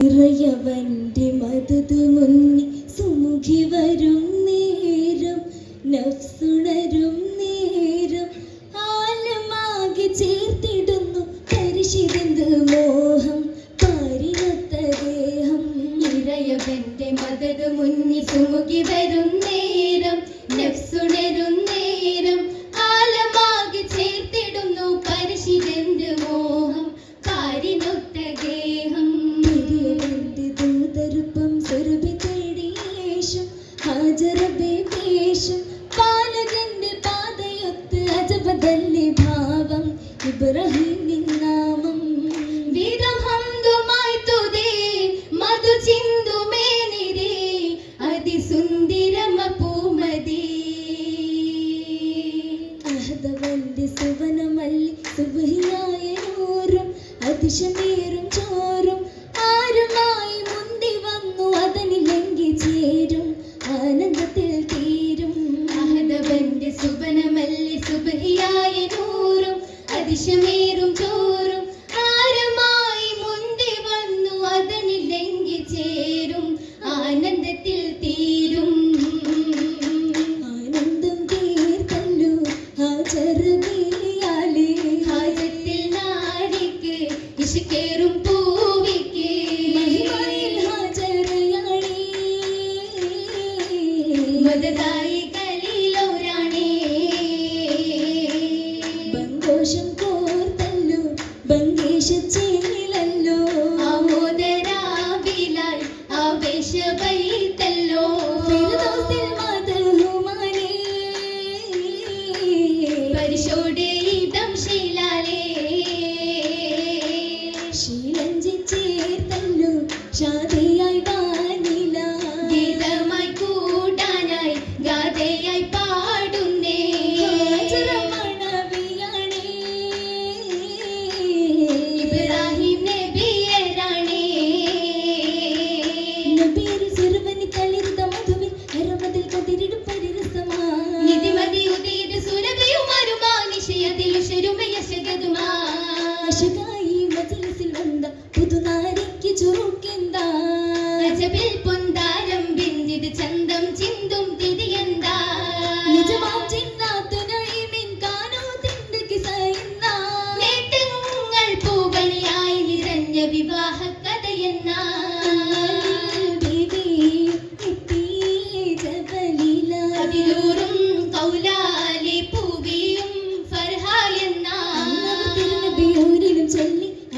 ഇറയവന്റെ മതത് മുന്നി സുമുഖി വരും നേരം നഫ്സുണരും നേരം. ആലമാകെ ചേർത്തിടുന്നു പരിശിതിന്ത് മോഹം പാരിനത്ത ദേഹം. ഇറയവന്റെ മതത് മുന്നി സുമുഖി വരും നേരം നഫ്സുണരും നേരം. ഇബ്രാഹിമിൻ നാമം. വീരം ഹംദുമായി തുതേ മധു ചിന്തുമേ നിരേ അതിസുന്ദരമ പൂമതി. അഹദവന്റെ സുവനമല്ലി സുബഹിയായ നൂറും അതിശമേറും വിഷമേറും ചോറും ആരമായി മുന്തി വന്നു അതനിൽ ലംഘിച്ചേരും ആനന്ദത്തിൽ തീരും. ആനന്ദം തീർത്തല്ലോ ആചരണിയാലേ ഹാജത്തിൽ നാരിക്ക് ഇശുകേറും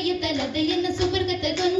ತಲೆಯ ತಲತೆಯನ್ನು ಸುಪರ್ಗತಗೊಂಡು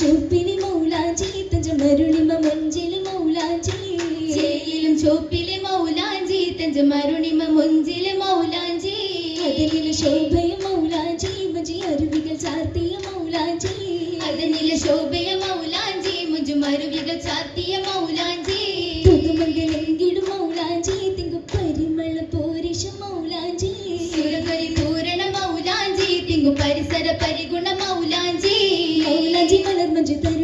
ചുപ്പിന് മൗലാഞ്ചി തഞ്ച മരുണിമ മഞ്ചിൽ മൗലാഞ്ചി. ചേയിലും ചോപ്പിലെ മൗലാഞ്ചി തഞ്ച മരുണിമ മുഞ്ചിലെ മൗലാഞ്ചി. അതിലെ ശോഭയ മൗലാഞ്ചി മജി അരുവികൾ ചാർത്തിയ മൗലാഞ്ചി. അതിലെ ശോഭയ മൗലാഞ്ചി മലർമഞ്ചു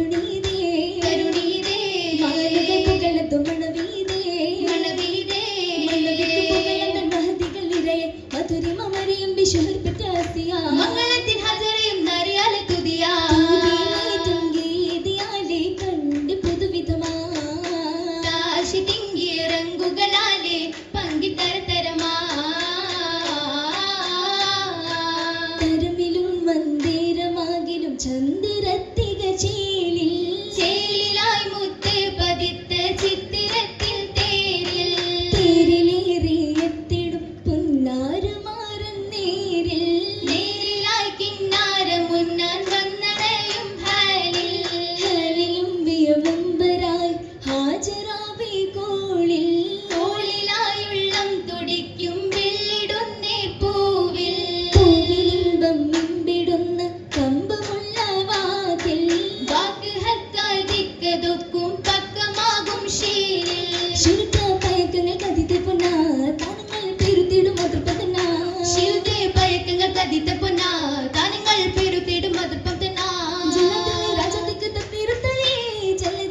കതിത്ത പൊന്നാ താനങ്ങൾ പെരുത്തിടും മധുപ്പം തന്നാ. ജനതലെ രാജതിക്ക്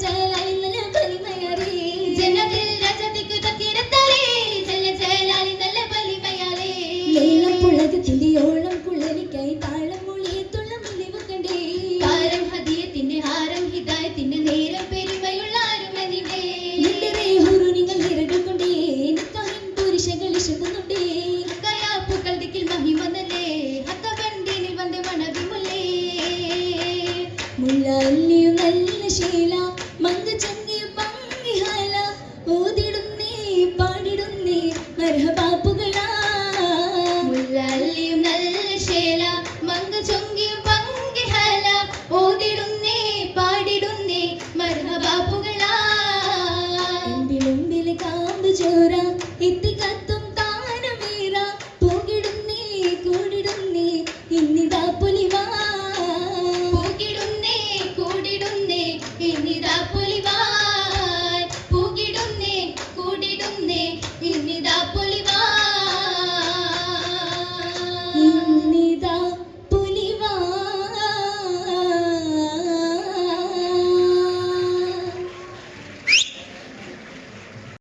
ജലായി നല്ല വലിമയറേ ജനതിൽ രാജതിക്ക് തക്കിരത്തലേ ജല ജലാലി നല്ല വലിമയാലേ നീളം പുളകത്തിന്റെ ഓളം മുല്ലല്ലിയു നല്ല ശീല മങ്കച്ച